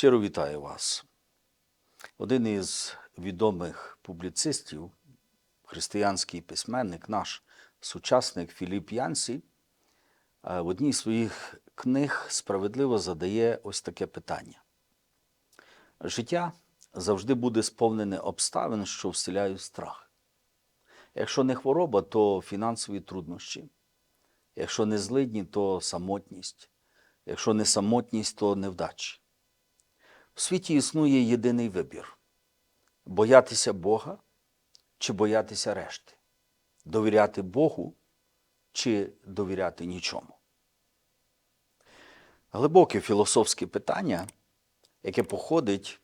Щиро вітаю вас. Один із відомих публіцистів, християнський письменник, наш сучасник Філіп Янсі, е, в одній з своїх книг справедливо задає ось таке питання. Життя завжди буде сповнене обставин, що вселяють страх. Якщо не хвороба, то фінансові труднощі. Якщо не злидні, то самотність. Якщо не самотність, то невдачі. В світі існує єдиний вибір боятися Бога чи боятися решти, довіряти Богу чи довіряти нічому. Глибоке філософське питання, яке походить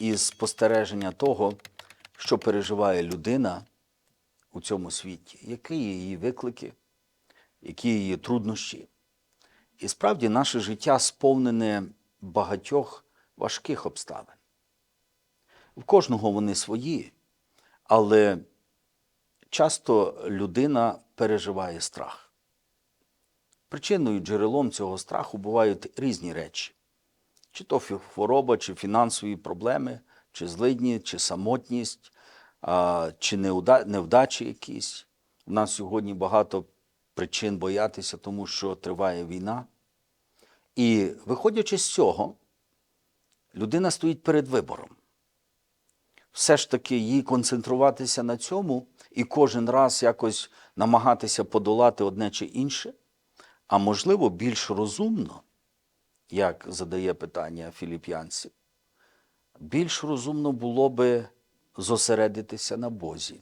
із спостереження того, що переживає людина у цьому світі, які її виклики, які її труднощі. І справді наше життя сповнене багатьох важких обставин. В кожного вони свої, але часто людина переживає страх. Причиною джерелом цього страху бувають різні речі: чи то хвороба, чи фінансові проблеми, чи злидні, чи самотність, чи невдачі якісь. У нас сьогодні багато причин боятися, тому що триває війна. І виходячи з цього, людина стоїть перед вибором. Все ж таки їй концентруватися на цьому і кожен раз якось намагатися подолати одне чи інше, а можливо, більш розумно, як задає питання Філіп Янсі, більш розумно було би зосередитися на Бозі.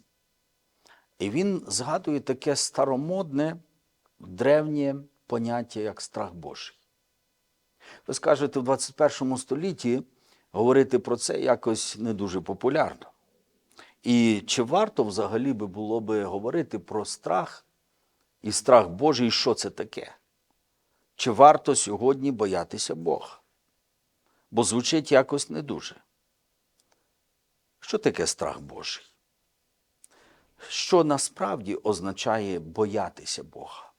І він згадує таке старомодне, древнє поняття, як страх Божий. Ви скажете, в 21 столітті говорити про це якось не дуже популярно. І чи варто взагалі би було би говорити про страх і страх Божий, і що це таке? Чи варто сьогодні боятися Бога? Бо звучить якось не дуже. Що таке страх Божий? Що насправді означає боятися Бога?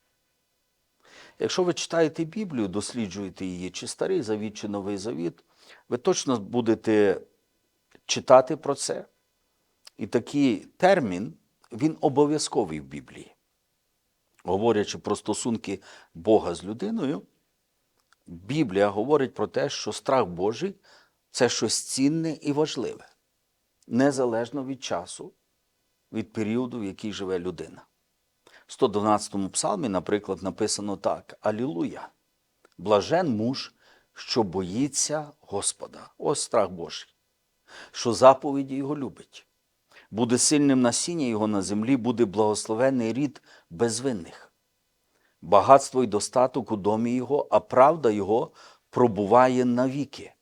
Якщо ви читаєте Біблію, досліджуєте її, чи старий завіт, чи новий завіт, ви точно будете читати про це. І такий термін, він обов'язковий в Біблії. Говорячи про стосунки Бога з людиною, Біблія говорить про те, що страх Божий це щось цінне і важливе, незалежно від часу, від періоду, в який живе людина. В 112-му псалмі, наприклад, написано так: Алілуя! Блажен муж, що боїться Господа. Ось страх Божий, що заповіді його любить. Буде сильним насіння його на землі, буде благословений рід безвинних. Багатство й достаток у домі його, а правда його пробуває навіки.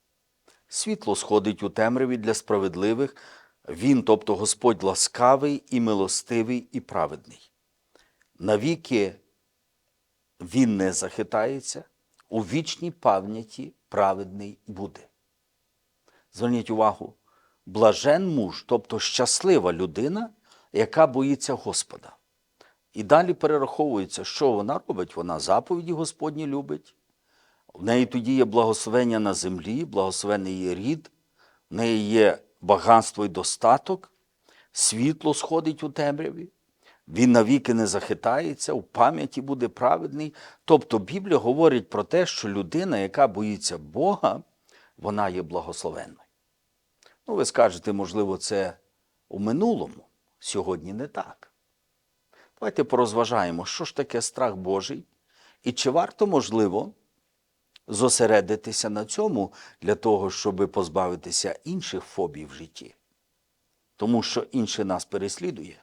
Світло сходить у темряві для справедливих, він, тобто Господь ласкавий і милостивий і праведний. Навіки він не захитається, у вічній пам'яті праведний буде. Зверніть увагу, блажен муж, тобто щаслива людина, яка боїться Господа. І далі перераховується, що вона робить. Вона заповіді Господні любить. В неї тоді є благословення на землі, благословений її рід, в неї є багатство і достаток, світло сходить у темряві, він навіки не захитається, у пам'яті буде праведний. Тобто Біблія говорить про те, що людина, яка боїться Бога, вона є благословенною. Ну, ви скажете, можливо, це у минулому, сьогодні не так. Давайте порозважаємо, що ж таке страх Божий, і чи варто, можливо, зосередитися на цьому для того, щоб позбавитися інших фобій в житті. Тому що інше нас переслідує.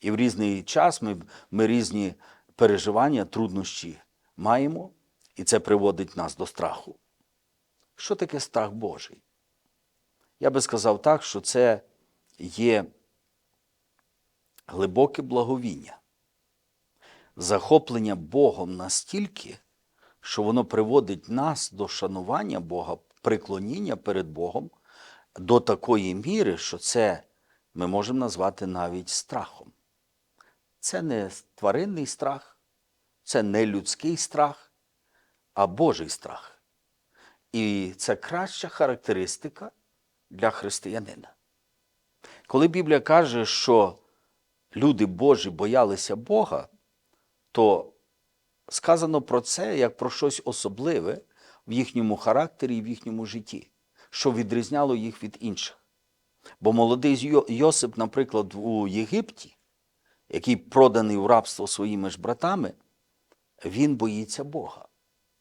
І в різний час ми, ми різні переживання, труднощі маємо, і це приводить нас до страху. Що таке страх Божий? Я би сказав так, що це є глибоке благовіння, захоплення Богом настільки, що воно приводить нас до шанування Бога, приклоніння перед Богом до такої міри, що це ми можемо назвати навіть страхом. Це не тваринний страх, це не людський страх, а Божий страх. І це краща характеристика для християнина. Коли Біблія каже, що люди Божі боялися Бога, то сказано про це як про щось особливе в їхньому характері і в їхньому житті, що відрізняло їх від інших. Бо молодий Йосип, наприклад, у Єгипті, який проданий в рабство своїми ж братами, він боїться Бога.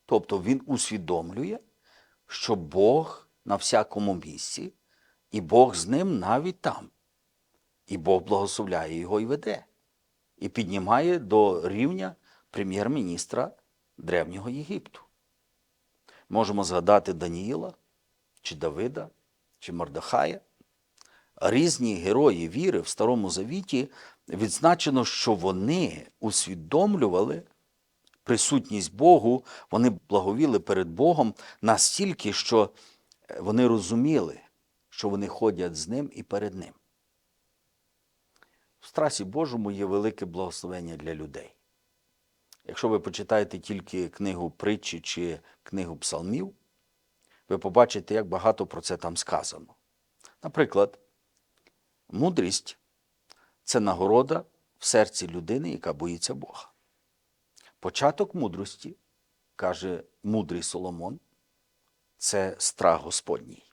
Тобто він усвідомлює, що Бог на всякому місці, і Бог з ним навіть там. І Бог благословляє його і веде, і піднімає до рівня прем'єр-міністра Древнього Єгипту. Можемо згадати Даніїла, чи Давида, чи Мордахая. Різні герої віри в Старому Завіті відзначено, що вони усвідомлювали присутність Богу, вони благовіли перед Богом настільки, що е, вони розуміли, що вони ходять з ним і перед ним. В страсі Божому є велике благословення для людей. Якщо ви почитаєте тільки книгу притчі чи книгу псалмів, ви побачите, як багато про це там сказано. Наприклад, мудрість це нагорода в серці людини, яка боїться Бога. Початок мудрості, каже мудрий Соломон, це страх Господній.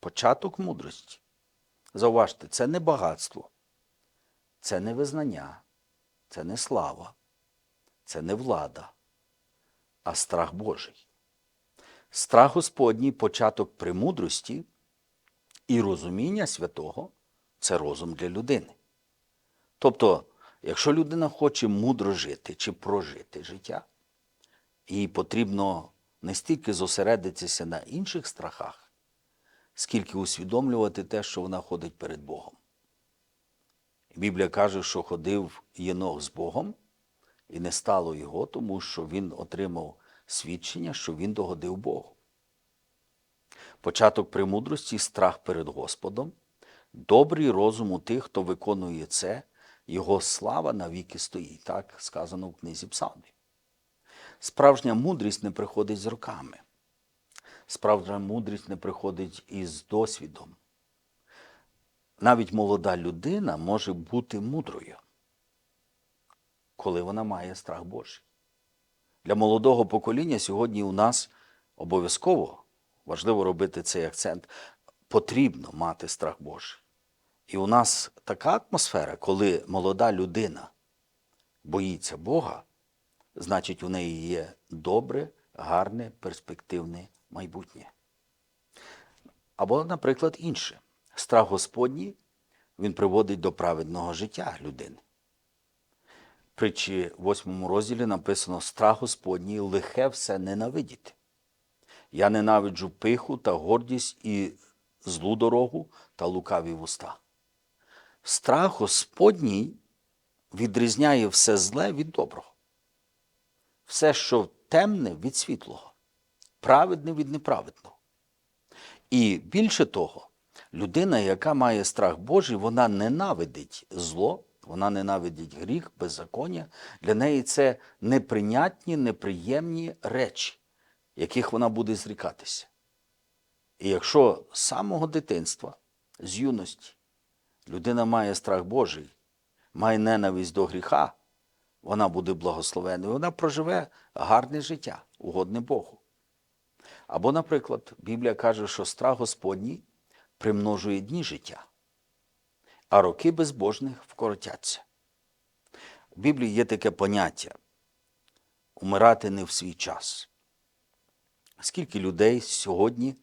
Початок мудрості. Зауважте, це не багатство, це не визнання, це не слава, це не влада, а страх Божий. Страх Господній початок премудрості і розуміння святого це розум для людини. Тобто, якщо людина хоче мудро жити чи прожити життя, їй потрібно не стільки зосередитися на інших страхах, скільки усвідомлювати те, що вона ходить перед Богом. Біблія каже, що ходив Єнох з Богом, і не стало його, тому що він отримав свідчення, що він догодив Богу. Початок премудрості страх перед Господом, добрий розум у тих, хто виконує це, його слава навіки стоїть, так сказано в книзі Псалмів. Справжня мудрість не приходить з роками. Справжня мудрість не приходить із досвідом. Навіть молода людина може бути мудрою, коли вона має страх Божий. Для молодого покоління сьогодні у нас обов'язково важливо робити цей акцент. Потрібно мати страх Божий. І у нас така атмосфера, коли молода людина боїться Бога, значить, у неї є добре, гарне, перспективне майбутнє. Або, наприклад, інше. Страх Господній він приводить до праведного життя людини. Притчі в 8 розділі написано страх Господній лихе все ненавидіти. Я ненавиджу пиху та гордість і злу дорогу та лукаві вуста. Страх Господній відрізняє все зле від доброго, все, що темне від світлого, праведне від неправедного. І більше того, людина, яка має страх Божий, вона ненавидить зло, вона ненавидить гріх, беззаконня. Для неї це неприйнятні, неприємні речі, яких вона буде зрікатися. І якщо з самого дитинства, з юності, людина має страх Божий, має ненависть до гріха, вона буде благословеною, вона проживе гарне життя, угодне Богу. Або, наприклад, Біблія каже, що страх Господній примножує дні життя, а роки безбожних вкоротяться. У Біблії є таке поняття умирати не в свій час. Скільки людей сьогодні,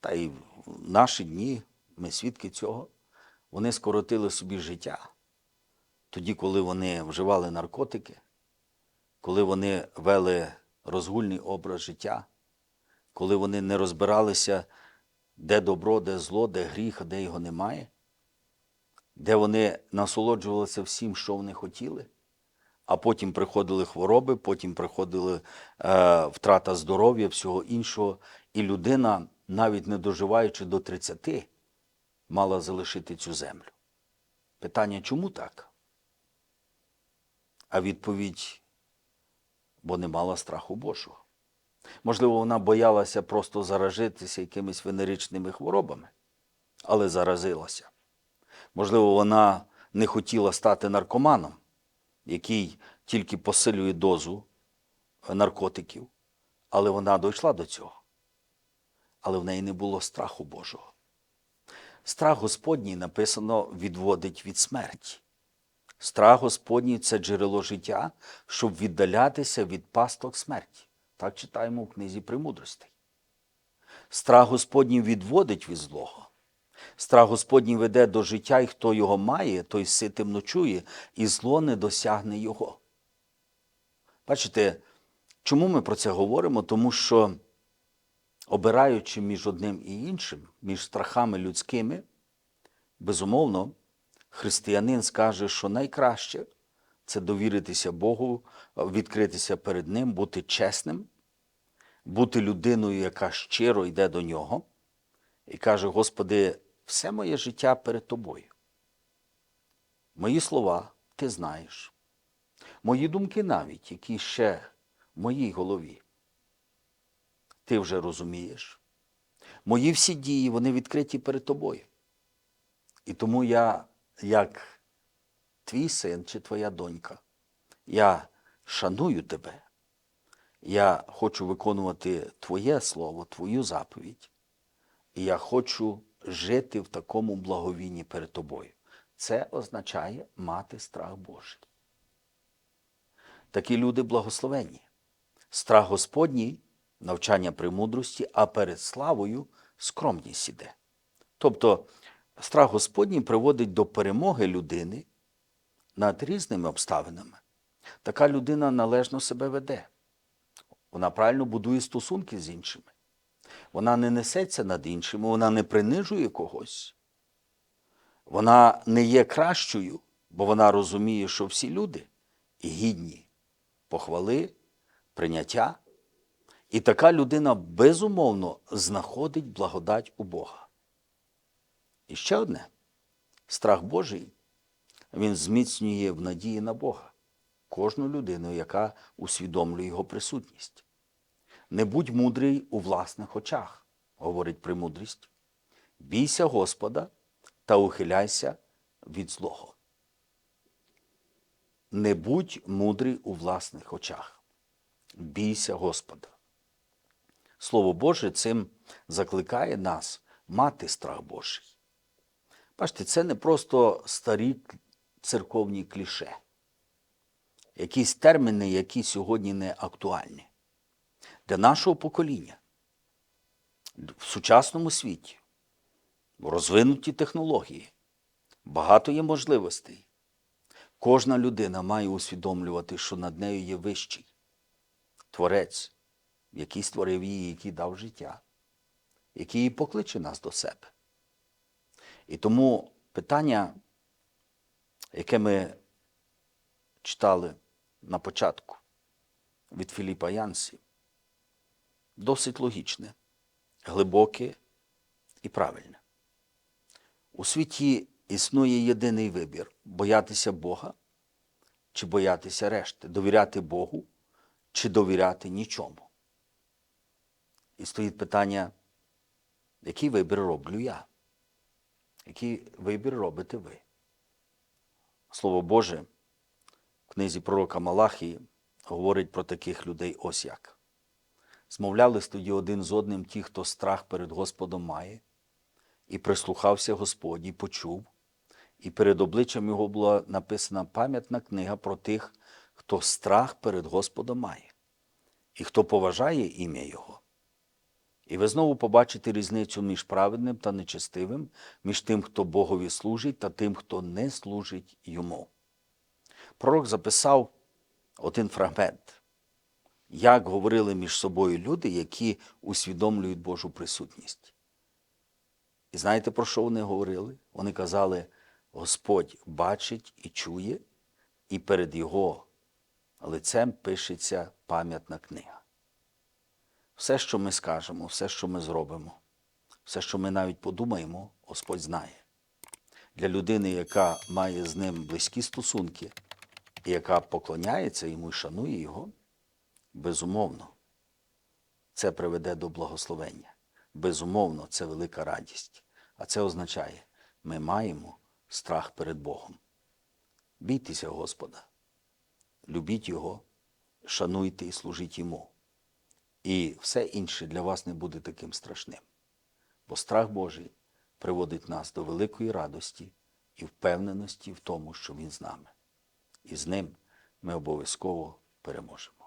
та й в наші дні, ми свідки цього, вони скоротили собі життя. Тоді, коли вони вживали наркотики, коли вони вели розгульний образ життя, коли вони не розбиралися, де добро, де зло, де гріх, а де його немає, де вони насолоджувалися всім, що вони хотіли, а потім приходили хвороби, потім приходили е, втрата здоров'я, всього іншого, і людина, навіть не доживаючи до 30, мала залишити цю землю. Питання, чому так? А відповідь, бо не мала страху Божого. Можливо, вона боялася просто заражитися якимись венеричними хворобами, але заразилася. Можливо, вона не хотіла стати наркоманом, який тільки посилює дозу е, наркотиків, але вона дійшла до цього. Але в неї не було страху Божого. Страх Господній написано відводить від смерті. Страх Господній це джерело життя, щоб віддалятися від пасток смерті. Так читаємо в книзі Премудростей. Страх Господній відводить від злого. Страх Господній веде до життя, і хто його має, той ситим ночує, і зло не досягне його. Бачите, чому ми про це говоримо? Тому що, обираючи між одним і іншим, між страхами людськими, безумовно, християнин скаже, що найкраще це довіритися Богу, відкритися перед Ним, бути чесним, бути людиною, яка щиро йде до нього, і каже: Господи, все моє життя перед Тобою. Мої слова ти знаєш. Мої думки навіть, які ще в моїй голові. Ти вже розумієш. Мої всі дії, вони відкриті перед тобою. І тому я, як твій син чи твоя донька, я шаную тебе. Я хочу виконувати Твоє слово, Твою заповідь. І я хочу жити в такому благовінні перед тобою. Це означає мати страх Божий. Такі люди благословенні. Страх Господній навчання премудрості, а перед славою скромність іде. Тобто страх Господній приводить до перемоги людини над різними обставинами. Така людина належно себе веде. Вона правильно будує стосунки з іншими. Вона не несеться над іншими, вона не принижує когось. Вона не є кращою, бо вона розуміє, що всі люди гідні похвали, прийняття. І така людина безумовно знаходить благодать у Бога. І ще одне страх Божий, він зміцнює в надії на Бога кожну людину, яка усвідомлює його присутність. Не будь мудрий у власних очах, говорить премудрість. Бійся Господа та ухиляйся від злого. Не будь мудрий у власних очах. Бійся Господа. Слово Боже цим закликає нас мати страх Божий. Бачите, це не просто старі церковні кліше, якісь терміни, які сьогодні не актуальні. Для нашого покоління в сучасному світі, розвинуті технології, багато є можливостей. Кожна людина має усвідомлювати, що над нею є вищий творець, який створив її, який дав життя, який покличе нас до себе. І тому питання, яке ми читали на початку від Філіпа Янсі, досить логічне, глибоке і правильне. У світі існує єдиний вибір боятися Бога чи боятися решти, довіряти Богу чи довіряти нічому. І стоїть питання, який вибір роблю я? Який вибір робите ви? Слово Боже в книзі пророка Малахії говорить про таких людей ось як. Змовлялись тоді один з одним ті, хто страх перед Господом має, і прислухався Господь, і почув, і перед обличчям його була написана пам'ятна книга про тих, хто страх перед Господом має, і хто поважає ім'я Його. І ви знову побачите різницю між праведним та нечестивим, між тим, хто Богові служить, та тим, хто не служить йому. Пророк записав один фрагмент, як говорили між собою люди, які усвідомлюють Божу присутність. І знаєте, про що вони говорили? Вони казали, Господь бачить і чує, і перед Його лицем пишеться пам'ятна книга. Все, що ми скажемо, все, що ми зробимо, все, що ми навіть подумаємо, Господь знає. Для людини, яка має з ним близькі стосунки, і яка поклоняється йому і шанує його, безумовно, це приведе до благословення. Безумовно, це велика радість. А це означає, ми маємо страх перед Богом. Бійтеся Господа, любіть Його, шануйте і служіть Йому. І все інше для вас не буде таким страшним. Бо страх Божий приводить нас до великої радості і впевненості в тому, що Він з нами. І з ним ми обов'язково переможемо.